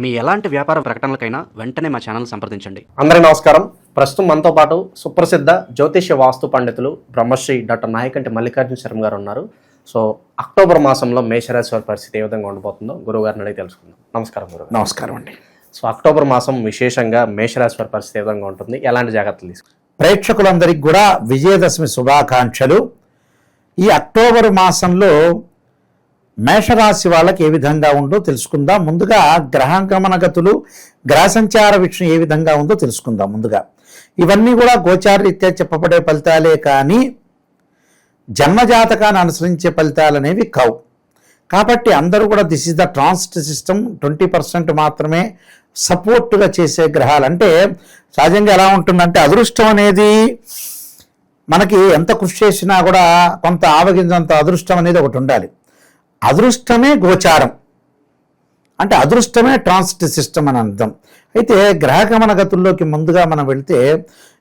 మీ ఎలాంటి వ్యాపార ప్రకటనలకైనా వెంటనే మా ఛానల్ సంప్రదించండి. అందరికీ నమస్కారం. ప్రస్తుతం మనతో పాటు సుప్రసిద్ధ జ్యోతిష్య వాస్తు పండితులు బ్రహ్మశ్రీ డాక్టర్ నాయకంటి మల్లికార్జున శర్మ గారు ఉన్నారు. సో అక్టోబర్ మాసంలో మేషరాశి వారి పరిస్థితి ఏ విధంగా ఉండబోతుందో గురువు గారిని అడిగి తెలుసుకుందాం. నమస్కారం గురువు నమస్కారం అండి. సో అక్టోబర్ మాసం విశేషంగా మేషరాశి వారి పరిస్థితి ఏ విధంగా ఉంటుంది? ఎలాంటి జాగ్రత్తలు తీసుకుంటారు? ప్రేక్షకులందరికీ కూడా విజయదశమి శుభాకాంక్షలు. ఈ అక్టోబర్ మాసంలో మేషరాశి వాళ్ళకి ఏ విధంగా ఉందో తెలుసుకుందాం. ముందుగా గ్రహగమనగతులు గ్రహ సంచార విషయం ఏ విధంగా ఉందో తెలుసుకుందాం ముందుగా. ఇవన్నీ కూడా గోచారరీత్యా చెప్పబడే ఫలితాలే కానీ జన్మజాతకాన్ని అనుసరించే ఫలితాలు అనేవి కావు. కాబట్టి అందరూ కూడా this is the transit system twenty percent మాత్రమే సపోర్ట్గా చేసే గ్రహాలు. అంటే సహజంగా ఎలా ఉంటుందంటే అదృష్టం అనేది మనకి ఎంత కృషి చేసినా కూడా కొంత ఆవగింజంత అదృష్టం అనేది ఒకటి ఉండాలి. అదృష్టమే గోచారం. అంటే అదృష్టమే ట్రాన్సిట్ సిస్టమ్ అని అర్థం. అయితే గ్రహగమన గతుల్లోకి ముందుగా మనం వెళితే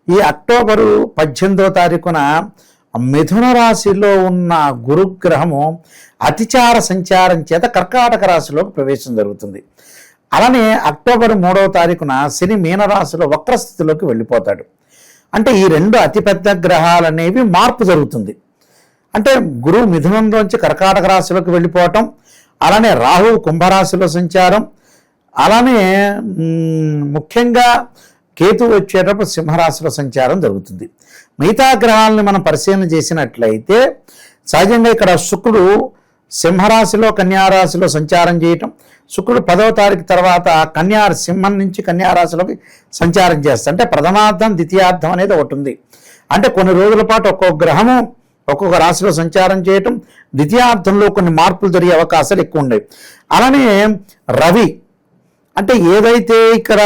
ఈ అక్టోబరు పద్దెనిమిదో తారీఖున మిథున రాశిలో ఉన్న గురుగ్రహము అతిచార సంచారం చేత కర్కాటక రాశిలోకి ప్రవేశం జరుగుతుంది. అలానే అక్టోబర్ మూడవ తారీఖున శని మీనరాశిలో వక్రస్థితిలోకి వెళ్ళిపోతాడు. అంటే ఈ రెండు అతిపెద్ద గ్రహాలు అనేవి మార్పు జరుగుతుంది. అంటే గురువు మిథునంలోంచి కర్కాటక రాశిలోకి వెళ్ళిపోవటం అలానే రాహువు కుంభరాశిలో సంచారం అలానే ముఖ్యంగా కేతు వచ్చేటప్పుడు సింహరాశిలో సంచారం జరుగుతుంది. మిగతా గ్రహాలను మనం పరిశీలన చేసినట్లయితే సహజంగా ఇక్కడ శుక్రుడు సింహరాశిలో కన్యారాశిలో సంచారం చేయటం శుక్రుడు పదవ తారీఖు తర్వాత కన్యా సింహం నుంచి కన్యారాశిలోకి సంచారం చేస్తాడు అంటే ప్రథమార్థం ద్వితీయార్థం అనేది ఒకటి ఉంది. అంటే కొన్ని రోజుల పాటు ఒక్కొక్క గ్రహము ఒక్కొక్క రాశిలో సంచారం చేయటం ద్వితీయార్థంలో కొన్ని మార్పులు జరిగే అవకాశాలు ఎక్కువ ఉండేవి. అలానే రవి అంటే ఏదైతే ఇక్కడ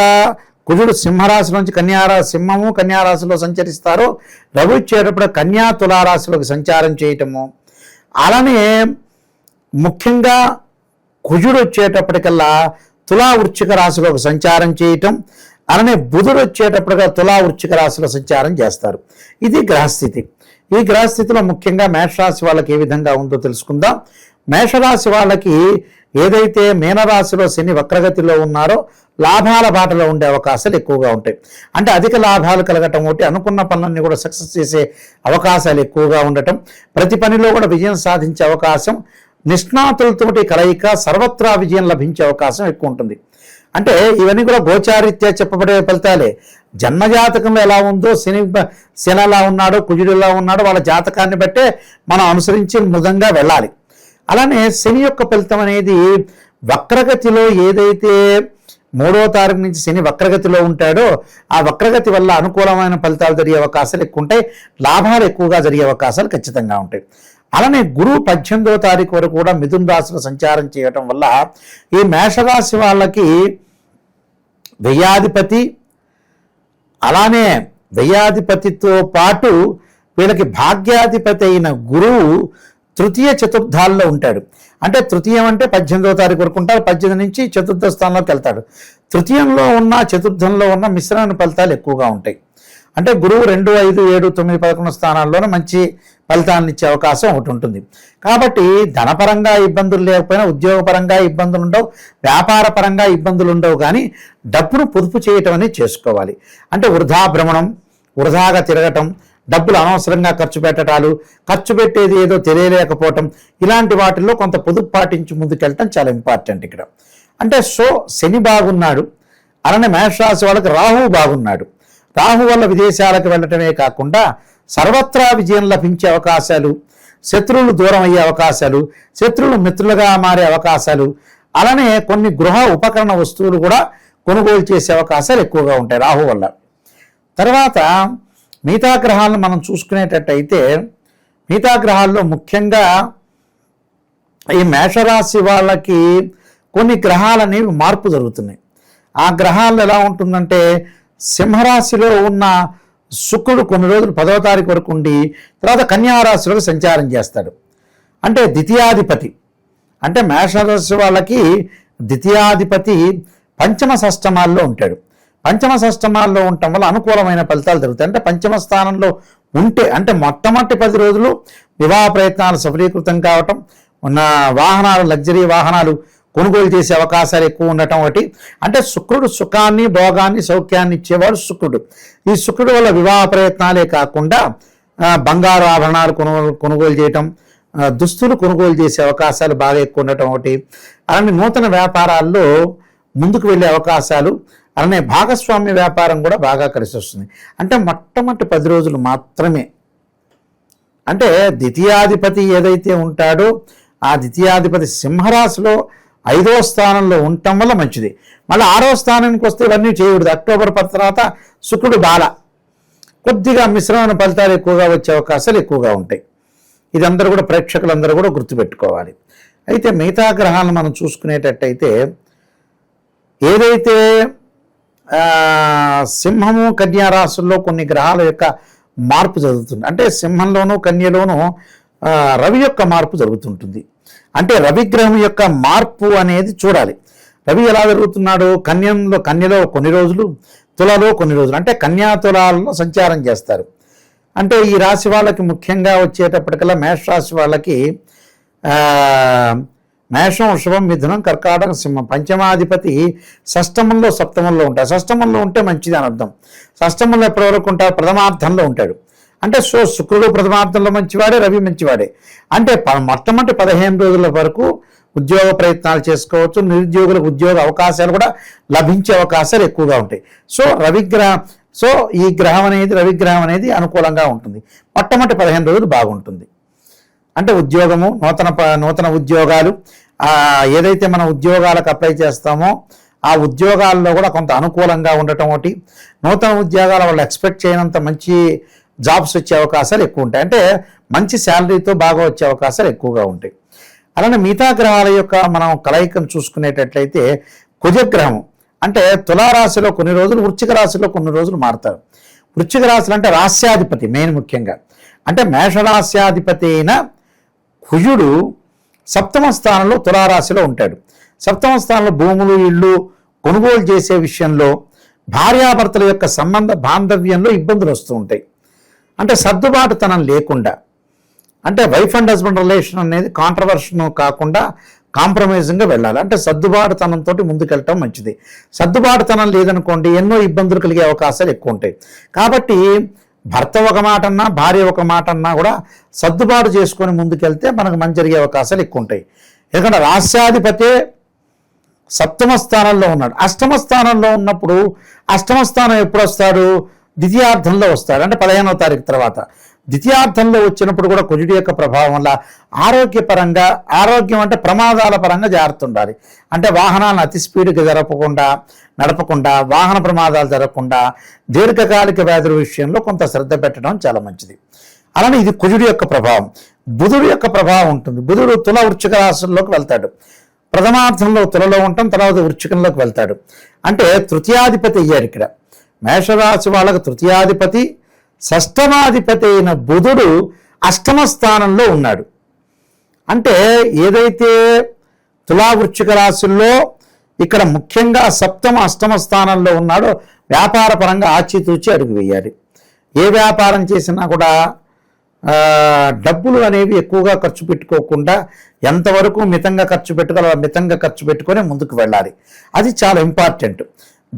కుజుడు సింహరాశి నుంచి కన్యారా సింహము కన్యారాశిలో సంచరిస్తారో రవి వచ్చేటప్పుడు కన్యా తులారాశిలోకి సంచారం చేయటము. అలానే ముఖ్యంగా కుజుడు వచ్చేటప్పటికల్లా తులా వృచ్చిక రాశిలోకి సంచారం చేయటం అలానే బుధుడు వచ్చేటప్పటిగా తులా వృశ్చిక రాశిలో సంచారం చేస్తారు. ఇది గ్రహస్థితి. ఈ గ్రహస్థితిలో ముఖ్యంగా మేషరాశి వాళ్ళకి ఏ విధంగా ఉందో తెలుసుకుందాం. మేషరాశి వాళ్ళకి ఏదైతే మీనరాశిలో శని వక్రగతిలో ఉన్నారో లాభాల బాటలో ఉండే అవకాశాలు ఎక్కువగా ఉంటాయి. అంటే అధిక లాభాలు కలగటం ఒకటి అనుకున్న పనులన్నీ కూడా సక్సెస్ చేసే అవకాశాలు ఎక్కువగా ఉండటం. ప్రతి పనిలో కూడా విజయం సాధించే అవకాశం. నిష్ణాతులతోటి కలయిక సర్వత్రా విజయం లభించే అవకాశం ఎక్కువ ఉంటుంది. అంటే ఇవన్నీ కూడా గోచారిత్యా చెప్పబడే ఫలితాలే. జన్మజాతకంలో ఎలా ఉందో శని శని ఎలా ఉన్నాడో కుజుడు ఎలా ఉన్నాడో వాళ్ళ జాతకాన్ని బట్టే మనం అనుసరించి మృదంగా వెళ్ళాలి. అలానే శని యొక్క ఫలితం అనేది వక్రగతిలో ఏదైతే మూడో తారీఖు నుంచి శని వక్రగతిలో ఉంటాడో ఆ వక్రగతి వల్ల అనుకూలమైన ఫలితాలు జరిగే అవకాశాలు ఎక్కువ ఉంటాయి లాభాలు ఎక్కువగా జరిగే అవకాశాలు ఖచ్చితంగా ఉంటాయి. అలానే గురువు పద్దెనిమిదో తారీఖు వరకు కూడా మిథున్ రాశిలో సంచారం చేయటం వల్ల ఈ మేషరాశి వాళ్ళకి వ్యయాధిపతి అలానే వ్యయాధిపతితో పాటు వీళ్ళకి భాగ్యాధిపతి అయిన గురువు తృతీయ చతుర్థాల్లో ఉంటాడు. అంటే తృతీయం అంటే పద్దెనిమిదో తారీఖు వరకు ఉంటారు. పద్దెనిమిది నుంచి చతుర్థ స్థానంలోకి వెళ్తాడు. తృతీయంలో ఉన్న చతుర్థంలో ఉన్న మిశ్రమ ఫలితాలు ఎక్కువగా ఉంటాయి. అంటే గురువు రెండు ఐదు ఏడు తొమ్మిది పదకొండు స్థానాల్లోనే మంచి ఫలితాన్ని ఇచ్చే అవకాశం ఒకటి ఉంటుంది. కాబట్టి ధనపరంగా ఇబ్బందులు లేకపోయినా ఉద్యోగపరంగా ఇబ్బందులు ఉండవు వ్యాపార పరంగా ఇబ్బందులు ఉండవు కానీ డబ్బును పొదుపు చేయటం అనేది చేసుకోవాలి. అంటే వృధా భ్రమణం వృధాగా తిరగటం డబ్బులు అనవసరంగా ఖర్చు పెట్టడాలు ఖర్చు పెట్టేది ఏదో తెలియలేకపోవటం ఇలాంటి వాటిల్లో కొంత పొదుపు పాటించి ముందుకెళ్ళటం చాలా ఇంపార్టెంట్ ఇక్కడ. అంటే సో శని బాగున్నాడు అలానే మేషరాశి వాళ్ళకి రాహువు బాగున్నాడు. రాహు వల్ల విదేశాలకు వెళ్ళటమే కాకుండా సర్వత్రా విజయం లభించే అవకాశాలు శత్రువులు దూరం అయ్యే అవకాశాలు శత్రువులు మిత్రులుగా మారే అవకాశాలు అలానే కొన్ని గృహ ఉపకరణ వస్తువులు కూడా కొనుగోలు చేసే అవకాశాలు ఎక్కువగా ఉంటాయి రాహు వల్ల తర్వాత మిగతా గ్రహాలను మనం చూసుకునేటట్టయితే మిగతా గ్రహాల్లో ముఖ్యంగా ఈ మేషరాశి వాళ్ళకి కొన్ని గ్రహాలు అనేవి మార్పు జరుగుతున్నాయి. ఆ గ్రహాలు ఎలా ఉంటుందంటే సింహరాశిలో ఉన్న శుక్రుడు కొన్ని రోజులు పదవ తారీఖు వరకు ఉండి తర్వాత కన్యారాశిలోకి సంచారం చేస్తాడు. అంటే ద్వితీయాధిపతి. అంటే మేషరాశి వాళ్ళకి ద్వితీయాధిపతి పంచమ సష్టమాల్లో ఉంటాడు. పంచమ సష్టమాల్లో ఉండటం వల్ల అనుకూలమైన ఫలితాలు జరుగుతాయి. అంటే పంచమ స్థానంలో ఉంటే అంటే మొట్టమొదటి పది రోజులు వివాహ ప్రయత్నాలు సఫలీకృతం కావటం ఉన్న వాహనాలు లగ్జరీ వాహనాలు కొనుగోలు చేసే అవకాశాలు ఎక్కువ ఉండటం ఒకటి. అంటే శుక్రుడు సుఖాన్ని భోగాన్ని సౌఖ్యాన్ని ఇచ్చేవాడు శుక్రుడు. ఈ శుక్రుడు వల్ల వివాహ ప్రయత్నాలే కాకుండా బంగారు ఆభరణాలు కొనుగోలు కొనుగోలు చేయటం దుస్తులు కొనుగోలు చేసే అవకాశాలు బాగా ఎక్కువ ఉండటం ఒకటి. అలానే నూతన వ్యాపారాల్లో ముందుకు వెళ్ళే అవకాశాలు అలానే భాగస్వామ్య వ్యాపారం కూడా బాగా కలిసి వస్తుంది. అంటే మొట్టమొదటి పది రోజులు మాత్రమే. అంటే ద్వితీయాధిపతి ఏదైతే ఉంటాడో ఆ ద్వితీయాధిపతి సింహరాశిలో ఐదో స్థానంలో ఉండటం వల్ల మంచిది. మళ్ళీ ఆరో స్థానానికి వస్తే ఇవన్నీ చేయకూడదు. అక్టోబర్ పది తర్వాత శుక్రుడు బాల. కొద్దిగా మిశ్రమైన ఫలితాలు ఎక్కువగా వచ్చే అవకాశాలు ఎక్కువగా ఉంటాయి. ఇది అందరూ కూడా ప్రేక్షకులందరూ కూడా గుర్తుపెట్టుకోవాలి. అయితే మిగతా గ్రహాలను మనం చూసుకునేటట్టయితే ఏదైతే సింహము కన్యా రాశుల్లో కొన్ని గ్రహాల యొక్క మార్పు జరుగుతుంది. అంటే సింహంలోనూ కన్యలోనూ రవి యొక్క మార్పు జరుగుతుంటుంది. అంటే రవిగ్రహం యొక్క మార్పు అనేది చూడాలి. రవి ఎలా జరుగుతున్నాడు కన్యంలో కన్యలో కొన్ని రోజులు తులలో కొన్ని రోజులు అంటే కన్యాతులాలలో సంచారం చేస్తారు. అంటే ఈ రాశి వాళ్ళకి ముఖ్యంగా వచ్చేటప్పటికల్లా మేషరాశి వాళ్ళకి ఆ, మేషం శుభం మిథునం కర్కాటక సింహం పంచమాధిపతి షష్టమంలో సప్తమంలో ఉంటాడు షష్టమంలో ఉంటే మంచిది అని అర్థం. షష్టమంలో ఎప్పటివరకు ఉంటాడు ప్రథమార్థంలో ఉంటాడు. అంటే సో శుక్రుడు ప్రథమార్థంలో మంచివాడే రవి మంచివాడే. అంటే ప- మొట్టమొదటి పదిహేను రోజుల వరకు ఉద్యోగ ప్రయత్నాలు చేసుకోవచ్చు. నిరుద్యోగులకు ఉద్యోగ అవకాశాలు కూడా లభించే అవకాశాలు ఎక్కువగా ఉంటాయి. సో రవిగ్రహ సో ఈ గ్రహం అనేది రవిగ్రహం అనేది అనుకూలంగా ఉంటుంది. మొట్టమొదటి పదిహేను రోజులు బాగుంటుంది. అంటే ఉద్యోగము నూతన నూతన ఉద్యోగాలు ఏదైతే మనం ఉద్యోగాలకు అప్లై చేస్తామో ఆ ఉద్యోగాల్లో కూడా కొంత అనుకూలంగా ఉండటం ఒకటి. నూతన ఉద్యోగాల వాళ్ళు ఎక్స్పెక్ట్ చేయనంత మంచి జాబ్స్ వచ్చే అవకాశాలు ఎక్కువ ఉంటాయి. అంటే మంచి శాలరీతో బాగా వచ్చే అవకాశాలు ఎక్కువగా ఉంటాయి. అలానే మిగతా గ్రహాల యొక్క మనం కలయికను చూసుకునేటట్లయితే కుజగ్రహం అంటే తులారాశిలో కొన్ని రోజులు వృశ్చిక రాశిలో కొన్ని రోజులు మారుతారు. వృశ్చిక రాశులు అంటే రాస్యాధిపతి మెయిన్ ముఖ్యంగా. అంటే మేషరాస్యాధిపతి అయిన కుజుడు సప్తమ స్థానంలో తులారాశిలో ఉంటాడు. సప్తమ స్థానంలో భూములు ఇళ్ళు కొనుగోలు చేసే విషయంలో భార్యాభర్తల యొక్క సంబంధ బాంధవ్యంలో ఇబ్బందులు వస్తూ ఉంటాయి. అంటే సర్దుబాటుతనం లేకుండా అంటే వైఫ్ అండ్ హస్బెండ్ రిలేషన్ అనేది కాంట్రవర్షన్ కాకుండా కాంప్రమైజింగ్గా వెళ్ళాలి. అంటే సర్దుబాటుతనంతో ముందుకెళ్ళటం మంచిది. సర్దుబాటుతనం లేదనుకోండి ఎన్నో ఇబ్బందులు కలిగే అవకాశాలు ఎక్కువ ఉంటాయి. కాబట్టి భర్త ఒక మాట అన్నా భార్య ఒక మాట అన్నా కూడా సర్దుబాటు చేసుకొని ముందుకెళ్తే మనకు మంచి జరిగే అవకాశాలు ఎక్కువ ఉంటాయి. ఎందుకంటే రాస్యాధిపతే సప్తమ స్థానంలో ఉన్నాడు. అష్టమ స్థానంలో ఉన్నప్పుడు అష్టమ స్థానం ఎప్పుడు వస్తాడు? ద్వితీయార్థంలో వస్తారు. అంటే పదిహేనవ తారీఖు తర్వాత. ద్వితీయార్థంలో వచ్చినప్పుడు కూడా కుజుడి యొక్క ప్రభావం వల్ల ఆరోగ్యపరంగా ఆరోగ్యం అంటే ప్రమాదాల పరంగా జాగ్రత్త ఉండాలి అంటే వాహనాలను అతి స్పీడ్గా జరపకుండా నడపకుండా వాహన ప్రమాదాలు జరగకుండా దీర్ఘకాలిక వ్యాధుల విషయంలో కొంత శ్రద్ధ పెట్టడం చాలా మంచిది. అలానే ఇది కుజుడి యొక్క ప్రభావం. బుధుడి యొక్క ప్రభావం ఉంటుంది. బుధుడు తుల వృక్షిక రాశుల్లోకి వెళ్తాడు. ప్రథమార్థంలో తులలో ఉంటాం తర్వాత వృక్షికంలోకి వెళ్తాడు. అంటే తృతీయాధిపతి అయ్యాడు ఇక్కడ. మేషరాశి వాళ్ళకు తృతీయాధిపతి షష్టమాధిపతి అయిన బుధుడు అష్టమ స్థానంలో ఉన్నాడు. అంటే ఏదైతే తులావృక్షిక రాశుల్లో ఇక్కడ ముఖ్యంగా సప్తమ అష్టమ స్థానంలో ఉన్నాడో వ్యాపార పరంగా ఆచితూచి అడుగు వేయాలి. ఏ వ్యాపారం చేసినా కూడా డబ్బులు అనేవి ఎక్కువగా ఖర్చు పెట్టుకోకుండా ఎంతవరకు మితంగా ఖర్చు పెట్టుకోవాలో మితంగా ఖర్చు పెట్టుకొని ముందుకు వెళ్ళాలి. అది చాలా ఇంపార్టెంట్.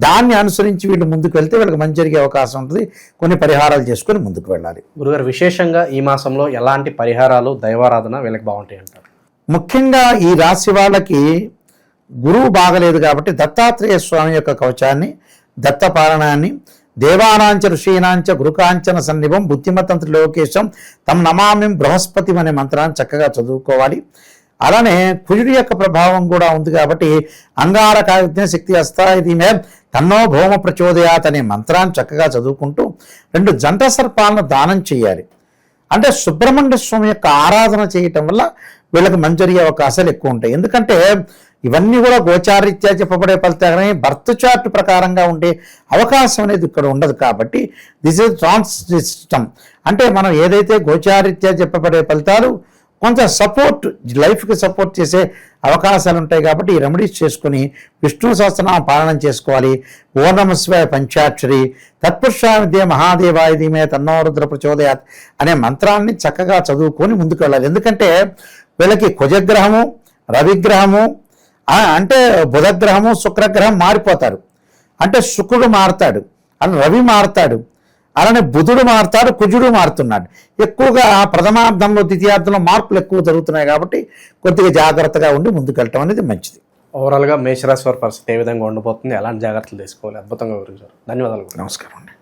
దాన్ని అనుసరించి వీళ్ళు ముందుకు వెళ్తే వీళ్ళకి మంచి జరిగే అవకాశం ఉంటుంది. కొన్ని పరిహారాలు చేసుకొని ముందుకు వెళ్ళాలి. గురుగారు విశేషంగా ఈ మాసంలో ఎలాంటి పరిహారాలు దైవారాధన వీళ్ళకి బాగుంటాయి అంటారు? ముఖ్యంగా ఈ రాశి వాళ్ళకి గురువు బాగలేదు కాబట్టి దత్తాత్రేయ స్వామి యొక్క కవచాన్ని దత్తపాలనాన్ని దేవానాంచ ఋషీనాంచ గురుకాంచన సన్నిభం బుద్ధిమతంత్రి లోకేశం తమ నమామిం బృహస్పతి అనే మంత్రాన్ని చక్కగా చదువుకోవాలి. అలానే కుజుడి యొక్క ప్రభావం కూడా ఉంది కాబట్టి అంగారకాగ్ని శక్తి అస్తాయి మే తన్నో భౌమ ప్రచోదయాత్ అనే మంత్రాన్ని చక్కగా చదువుకుంటూ రెండు జంట సర్పాలను దానం చేయాలి. అంటే సుబ్రహ్మణ్య స్వామి యొక్క ఆరాధన చేయటం వల్ల వీళ్ళకి మంజరి అవకాశాలు ఎక్కువ ఉంటాయి. ఎందుకంటే ఇవన్నీ కూడా గోచారీత్యా చెప్పబడే ఫలితాలు కానీ బర్త్ చార్ట్ ప్రకారంగా ఉండే అవకాశం అనేది ఇక్కడ ఉండదు కాబట్టి దిస్ ఇస్ ట్రాన్స్ సిస్టమ్ అంటే మనం ఏదైతే గోచారీత్యా చెప్పబడే ఫలితాలు కొంత సపోర్ట్ లైఫ్కి సపోర్ట్ చేసే అవకాశాలు ఉంటాయి కాబట్టి ఈ రెమెడీస్ చేసుకుని విష్ణు సహస్రనామ పాలన చేసుకోవాలి. ఓ నమ పంచాక్షరి తత్పురుషావిద్య మహాదేవాయ ధీమే తన్నోరుద్ర ప్రచోదయాత్ అనే మంత్రాన్ని చక్కగా చదువుకొని ముందుకు వెళ్ళాలి. ఎందుకంటే వీళ్ళకి కుజగ్రహము రవిగ్రహము అంటే బుధగ్రహము శుక్రగ్రహం మారిపోతారు. అంటే శుక్రుడు మారుతాడు. అని రవి మారుతాడు. అలానే బుధుడు మారుతాడు కుజుడు మారుతున్నాడు. ఎక్కువగా ప్రథమార్థంలో ద్వితీయార్థంలో మార్పులు ఎక్కువ జరుగుతున్నాయి కాబట్టి కొద్దిగా జాగ్రత్తగా ఉండి ముందుకెళ్ళటం అనేది మంచిది. ఓవరాల్గా మేషరాశి వారి పరిస్థితి ఏ విధంగా ఉండబోతుంది ఎలాంటి జాగ్రత్తలు తీసుకోవాలి? అద్భుతంగా వివరించారు. ధన్యవాదాలు. నమస్కారం అండి.